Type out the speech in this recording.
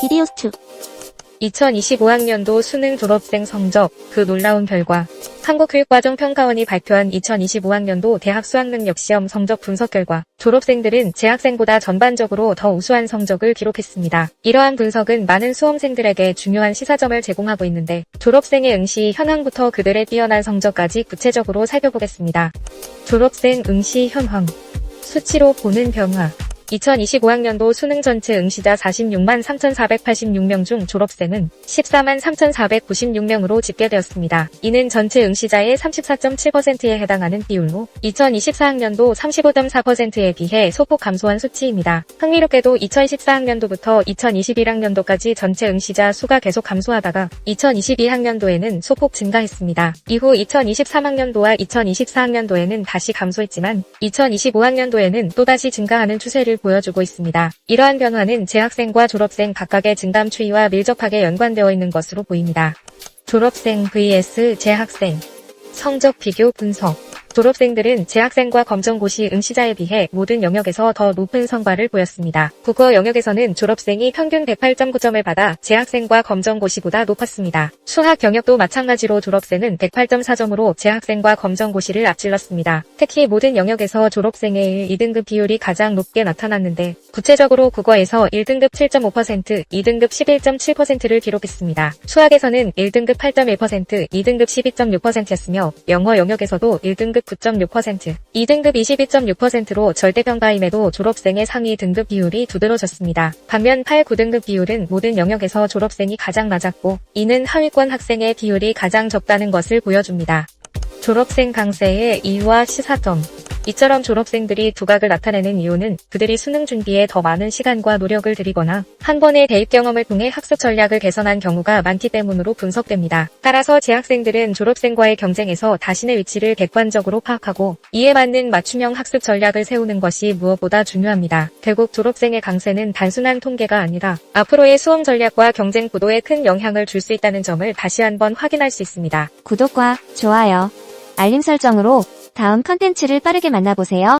비디오 스튜 2025학년도 수능 졸업생 성적, 그 놀라운 결과. 한국교육과정평가원이 발표한 2025학년도 대학 수학능력시험 성적 분석 결과, 졸업생들은 재학생보다 전반적으로 더 우수한 성적을 기록했습니다. 이러한 분석은 많은 수험생들에게 중요한 시사점을 제공하고 있는데, 졸업생의 응시 현황부터 그들의 뛰어난 성적까지 구체적으로 살펴보겠습니다. 졸업생 응시 현황. 수치로 보는 변화. 2025학년도 수능 전체 응시자 46만 3,486명 중 졸업생은 14만 3,496명으로 집계되었습니다. 이는 전체 응시자의 34.7%에 해당하는 비율로 2024학년도 35.4%에 비해 소폭 감소한 수치입니다. 흥미롭게도 2014학년도부터 2021학년도까지 전체 응시자 수가 계속 감소하다가 2022학년도에는 소폭 증가했습니다. 이후 2023학년도와 2024학년도에는 다시 감소했지만 2025학년도에는 또다시 증가하는 추세를 보여주고 있습니다. 이러한 변화는 재학생과 졸업생 각각의 증감 추이와 밀접하게 연관되어 있는 것으로 보입니다. 졸업생 vs 재학생 성적 비교 분석 졸업생들은 재학생과 검정고시 응시자에 비해 모든 영역에서 더 높은 성과를 보였습니다. 국어 영역에서는 졸업생이 평균 108.9점을 받아 재학생과 검정고시보다 높았습니다. 수학 영역도 마찬가지로 졸업생은 108.4점으로 재학생과 검정고시를 앞질렀습니다. 특히 모든 영역에서 졸업생의 1, 2등급 비율이 가장 높게 나타났는데 구체적으로 국어에서 1등급 7.5%, 2등급 11.7%를 기록했습니다. 수학에서는 1등급 8.1%, 2등급 12.6%였으며 영어 영역에서도 1등급 9.6%, 2등급 22.6%로 절대평가임에도 졸업생의 상위 등급 비율이 두드러졌습니다. 반면 8, 9등급 비율은 모든 영역에서 졸업생이 가장 낮았고 이는 하위권 학생의 비율이 가장 적다는 것을 보여줍니다. 졸업생 강세의 이유와 시사점 이처럼 졸업생들이 두각을 나타내는 이유는 그들이 수능 준비에 더 많은 시간과 노력을 들이거나 한 번의 대입 경험을 통해 학습 전략을 개선한 경우가 많기 때문으로 분석됩니다. 따라서 재학생들은 졸업생과의 경쟁에서 자신의 위치를 객관적으로 파악하고 이에 맞는 맞춤형 학습 전략을 세우는 것이 무엇보다 중요합니다. 결국 졸업생의 강세는 단순한 통계가 아니라 앞으로의 수험 전략과 경쟁 구도에 큰 영향을 줄 수 있다는 점을 다시 한번 확인할 수 있습니다. 구독과 좋아요 알림 설정으로 다음 컨텐츠를 빠르게 만나보세요.